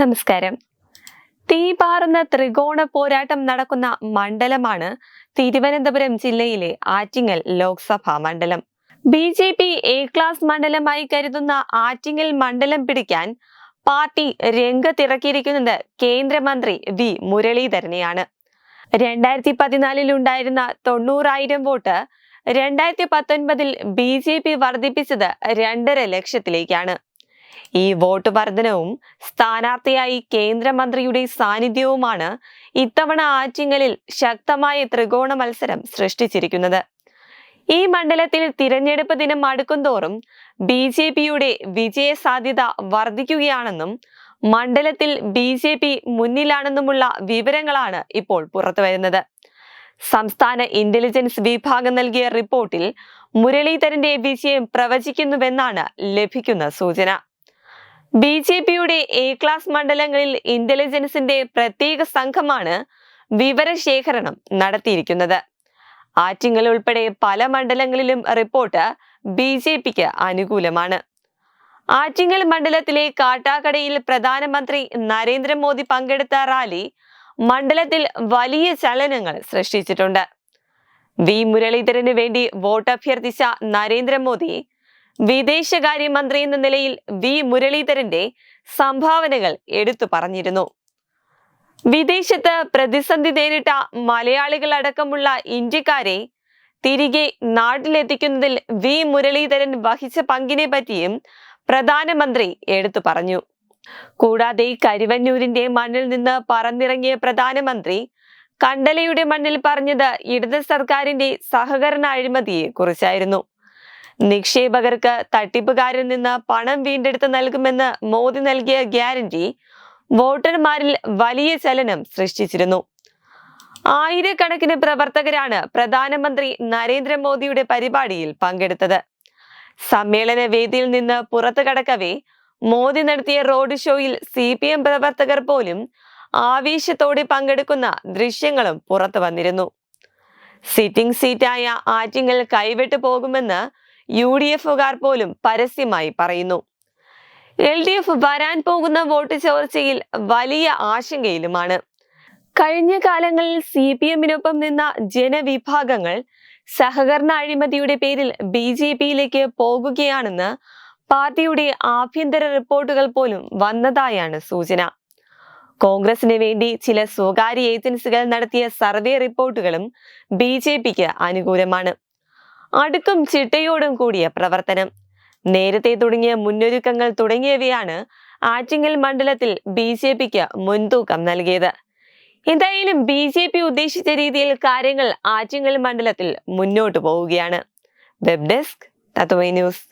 നമസ്കാരം. തീപാറുന്ന ത്രികോണ പോരാട്ടം നടക്കുന്ന മണ്ഡലമാണ് തിരുവനന്തപുരം ജില്ലയിലെ ആറ്റിങ്ങൽ ലോക്സഭാ മണ്ഡലം. B J P A class മണ്ഡലമായി കരുതുന്ന ആറ്റിങ്ങൽ മണ്ഡലം പിടിക്കാൻ പാർട്ടി രംഗത്തിറക്കിയിരിക്കുന്നത് കേന്ദ്രമന്ത്രി വി മുരളീധരനെയാണ്. രണ്ടായിരത്തി പതിനാലിലുണ്ടായിരുന്ന തൊണ്ണൂറായിരം വോട്ട് രണ്ടായിരത്തി പത്തൊൻപതിൽ ബി ജെ പി വർദ്ധിപ്പിച്ചത് രണ്ടര ലക്ഷത്തിലേക്കാണ്. ഈ വോട്ട് വർധനവും സ്ഥാനാർത്ഥിയായി കേന്ദ്രമന്ത്രിയുടെ സാന്നിധ്യവുമാണ് ഇത്തവണ ആറ്റിങ്ങലിൽ ശക്തമായ ത്രികോണ മത്സരം സൃഷ്ടിച്ചിരിക്കുന്നത്. ഈ മണ്ഡലത്തിൽ തിരഞ്ഞെടുപ്പ് ദിനം അടുക്കുന്തോറും ബി ജെ പിയുടെ വിജയ സാധ്യത വർദ്ധിക്കുകയാണെന്നും മണ്ഡലത്തിൽ ബി ജെ പി മുന്നിലാണെന്നുമുള്ള വിവരങ്ങളാണ് ഇപ്പോൾ പുറത്തുവരുന്നത്. സംസ്ഥാന ഇന്റലിജൻസ് വിഭാഗം നൽകിയ റിപ്പോർട്ടിൽ മുരളീധരന്റെ വിജയം പ്രവചിക്കുന്നുവെന്നാണ് ലഭിക്കുന്ന സൂചന. ബി ജെ പിയുടെ എ ക്ലാസ് മണ്ഡലങ്ങളിൽ ഇന്റലിജൻസിന്റെ പ്രത്യേക സംഘമാണ് വിവരശേഖരണം നടത്തിയിരിക്കുന്നത്. ആറ്റിങ്ങൽ ഉൾപ്പെടെ പല മണ്ഡലങ്ങളിലും റിപ്പോർട്ട് ബി ജെ പിക്ക് അനുകൂലമാണ്. ആറ്റിങ്ങൽ മണ്ഡലത്തിലെ കാട്ടാക്കടയിൽ പ്രധാനമന്ത്രി നരേന്ദ്രമോദി പങ്കെടുത്ത റാലി മണ്ഡലത്തിൽ വലിയ ചലനങ്ങൾ സൃഷ്ടിച്ചിട്ടുണ്ട്. വി മുരളീധരന് വേണ്ടി വോട്ട് അഭ്യർത്ഥിച്ച നരേന്ദ്രമോദി വിദേശകാര്യമന്ത്രി എന്ന നിലയിൽ വി. മുരളീധരന്റെ സംഭാവനകൾ എടുത്തു പറഞ്ഞിരുന്നു. വിദേശത്ത് പ്രതിസന്ധി നേരിട്ട മലയാളികൾ അടക്കമുള്ള ഇന്ത്യക്കാരെ തിരികെ നാട്ടിലെത്തിക്കുന്നതിൽ വി. മുരളീധരൻ വഹിച്ച പങ്കിനെ പറ്റിയും പ്രധാനമന്ത്രി എടുത്തു പറഞ്ഞു. കൂടാതെ കരുവന്നൂരിന്റെ മണ്ണിൽ നിന്ന് പറന്നിറങ്ങിയ പ്രധാനമന്ത്രി കണ്ടലയുടെ മണ്ണിൽ പറഞ്ഞത് ഇടത് സർക്കാരിന്റെ സഹകരണ അഴിമതിയെ കുറിച്ചായിരുന്നു നിക്ഷേപകർക്ക് തട്ടിപ്പുകാരിൽ നിന്ന് പണം വീണ്ടെടുത്ത് നൽകുമെന്ന് മോദി നൽകിയ ഗ്യാരണ്ടി വോട്ടർമാരിൽ വലിയ ചലനം സൃഷ്ടിച്ചിരുന്നു. ആയിരക്കണക്കിന് പ്രവർത്തകരാണ് പ്രധാനമന്ത്രി നരേന്ദ്രമോദിയുടെ പരിപാടിയിൽ പങ്കെടുത്തത്. സമ്മേളന വേദിയിൽ നിന്ന് പുറത്തു കടക്കവേ മോദി നടത്തിയ റോഡ് ഷോയിൽ സി പി എം പ്രവർത്തകർ പോലും ആവേശത്തോടെ പങ്കെടുക്കുന്ന ദൃശ്യങ്ങളും പുറത്തു വന്നിരുന്നു. സിറ്റിംഗ് സീറ്റായ ആറ്റിങ്ങൽ കൈവിട്ടു പോകുമെന്ന് യു ഡി എഫുകാർ പോലും പരസ്യമായി പറയുന്നു. എൽ ഡി എഫ് വരാൻ പോകുന്ന വോട്ട് ചോർച്ചയിൽ വലിയ ആശങ്കയിലുമാണ്. കഴിഞ്ഞ കാലങ്ങളിൽ സി പി എമ്മിനൊപ്പം നിന്ന ജനവിഭാഗങ്ങൾ സഹകരണ അഴിമതിയുടെ പേരിൽ ബി ജെ പിയിലേക്ക് പോകുകയാണെന്ന് പാർട്ടിയുടെ ആഭ്യന്തര റിപ്പോർട്ടുകൾ പോലും വന്നതായാണ് സൂചന. കോൺഗ്രസിന് വേണ്ടി ചില സ്വകാര്യ ഏജൻസികൾ നടത്തിയ സർവേ റിപ്പോർട്ടുകളും ബി ജെ പിക്ക് അനുകൂലമാണ്. അടുക്കും ചിട്ടയോടും കൂടിയ പ്രവർത്തനം. നേരത്തെ തുടങ്ങിയ മുന്നൊരുക്കങ്ങൾ തുടങ്ങിയവയാണ് ആറ്റിങ്ങൽ മണ്ഡലത്തിൽ ബി ജെ പിക്ക് മുൻതൂക്കം നൽകിയത്. എന്തായാലും ബി ജെ പി ഉദ്ദേശിച്ച രീതിയിൽ കാര്യങ്ങൾ ആറ്റിങ്ങൽ മണ്ഡലത്തിൽ മുന്നോട്ട് പോവുകയാണ്. Web desk Tatva news.